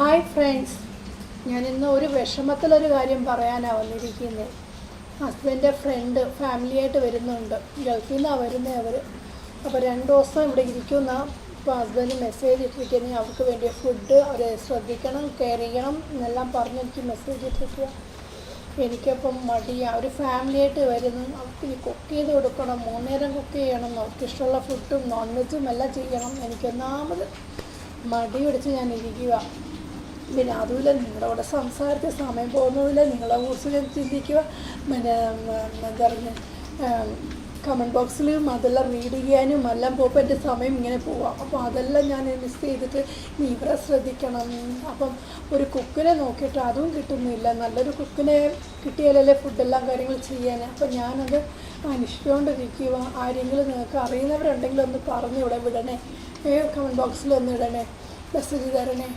Hi friends ഞാൻ ഇന്ന് ഒരു വിഷമത്തിലൊരു കാര്യം പറയാനാണ് വന്നിരിക്കുന്നത് ഹസ്ബൻഡിന്റെ ഫ്രണ്ട് ഫാമിലിയായിട്ട് വരുന്നുണ്ട്. ഗൾഫിൽ നിന്നാണ് വരുന്നത് അവർ അപ്പോൾ രണ്ട് ദിവസം ഇവിടെ ഇരിക്കുന്ന. ഇപ്പോൾ ഹസ്ബൻഡ് മെസ്സേജ് ഇട്ടിരിക്കുന്നത് അവർക്ക് വേണ്ടിയ ഫുഡ് അവരെ ശ്രദ്ധിക്കണം കെയർ ചെയ്യണം എന്നെല്ലാം പറഞ്ഞ് എനിക്ക് മെസ്സേജ് ഇട്ടിരിക്കുക എനിക്കപ്പം മടിയാണ് ഒരു ഫാമിലിയായിട്ട് വരുന്നു. അവർക്ക് ഇനി കുക്ക് ചെയ്ത് കൊടുക്കണം. മൂന്നേരം കുക്ക് ചെയ്യണം. അവർക്ക് ഇഷ്ടമുള്ള ഫുഡും നോൺ വെജും എല്ലാം ചെയ്യണം. എനിക്കൊന്നാമത് മടി പിടിച്ച് ഞാൻ ഇരിക്കുക പിന്നെ അതുമില്ല നിങ്ങളുടെ സംസാരിച്ച് സമയം പോകുന്നതുമില്ല നിങ്ങളെ കുറിച്ച് ഞാൻ ചിന്തിക്കുക. പിന്നെ എന്താ പറയുക കമന്റ് ബോക്സിൽ അതെല്ലാം റീഡ് ചെയ്യാനും എല്ലാം പോകുമ്പോൾ എന്റെ സമയം ഇങ്ങനെ പോവാം. അപ്പോൾ അതെല്ലാം ഞാൻ മിസ് ചെയ്തിട്ട് നീ ഇവരെ ശ്രദ്ധിക്കണം. അപ്പം ഒരു കുക്കിനെ നോക്കിയിട്ട് അതും കിട്ടുന്നില്ല. നല്ലൊരു കുക്കിനെ കിട്ടിയാലല്ലേ ഫുഡെല്ലാം കാര്യങ്ങൾ ചെയ്യാൻ അപ്പം ഞാനത് അന്വേഷിച്ചുകൊണ്ടിരിക്കുക ആരെങ്കിലും നിങ്ങൾക്ക് അറിയുന്നവരുണ്ടെങ്കിൽ ഒന്ന് പറഞ്ഞു ഇവിടെ വിടണേ കമന്റ് ബോക്സിൽ ഒന്ന് ഇടണേ. മെസ്സേജ് തരണേ.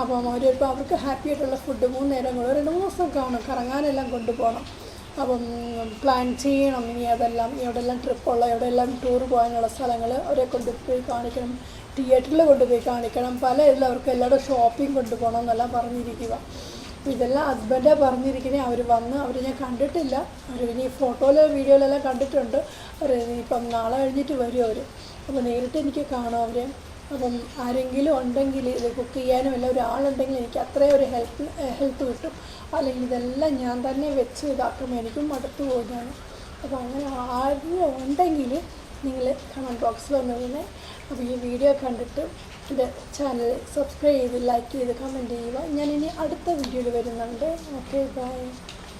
അപ്പം അവർ ഇപ്പോൾ അവർക്ക് ഹാപ്പി ആയിട്ടുള്ള ഫുഡ് മൂന്ന് നേരം കൂടെ രണ്ട് മൂന്ന് ദിവസം കാണും. കറങ്ങാനെല്ലാം കൊണ്ടുപോകണം. അപ്പം പ്ലാൻ ചെയ്യണം. ഇനി അതെല്ലാം എവിടെയെല്ലാം ട്രിപ്പുള്ള എവിടെയെല്ലാം ടൂർ പോകാനുള്ള സ്ഥലങ്ങൾ അവരെ കൊണ്ടുപോയി കാണിക്കണം. തിയേറ്ററിൽ കൊണ്ടുപോയി കാണിക്കണം. പല ഇതിൽ അവർക്ക് എല്ലാവരും ഷോപ്പിംഗ് കൊണ്ടുപോകണം എന്നെല്ലാം പറഞ്ഞിരിക്കുക. ഇതെല്ലാം ഹസ്ബൻഡാണ് പറഞ്ഞിരിക്കുന്നത് അവർ വന്ന് അവർ ഞാൻ കണ്ടിട്ടില്ല. അവർ ഇനി ഫോട്ടോയിലോ വീഡിയോയിലെല്ലാം കണ്ടിട്ടുണ്ട്. അവർ ഇനിയിപ്പം നാളെ കഴിഞ്ഞിട്ട് വരും അവർ അപ്പോൾ നേരിട്ട് എനിക്ക് കാണാം അവരെ. അപ്പം ആരെങ്കിലും ഉണ്ടെങ്കിൽ ഇത് കുക്ക് ചെയ്യാനും എല്ലാം ഒരാളുണ്ടെങ്കിൽ എനിക്ക് അത്രയും ഒരു ഹെൽപ്പ് ഹെൽത്ത് കിട്ടും. അല്ലെങ്കിൽ ഇതെല്ലാം ഞാൻ തന്നെ വെച്ച് ഇതാക്കുമ്പോൾ എനിക്കും മടുത്തു പോകുന്നതാണ്. അപ്പോൾ അങ്ങനെ ആരെങ്കിലും ഉണ്ടെങ്കിൽ നിങ്ങൾ കമന്റ് ബോക്സിൽ ഒന്ന് അപ്പോൾ ഈ വീഡിയോ കണ്ടിട്ട് എന്റെ ചാനൽ സബ്സ്ക്രൈബ് ചെയ്ത് ലൈക്ക് ചെയ്ത് കമന്റ് ചെയ്യുക. ഞാൻ ഇനി അടുത്ത വീഡിയോയിൽ വരുന്നുണ്ട്. Okay bye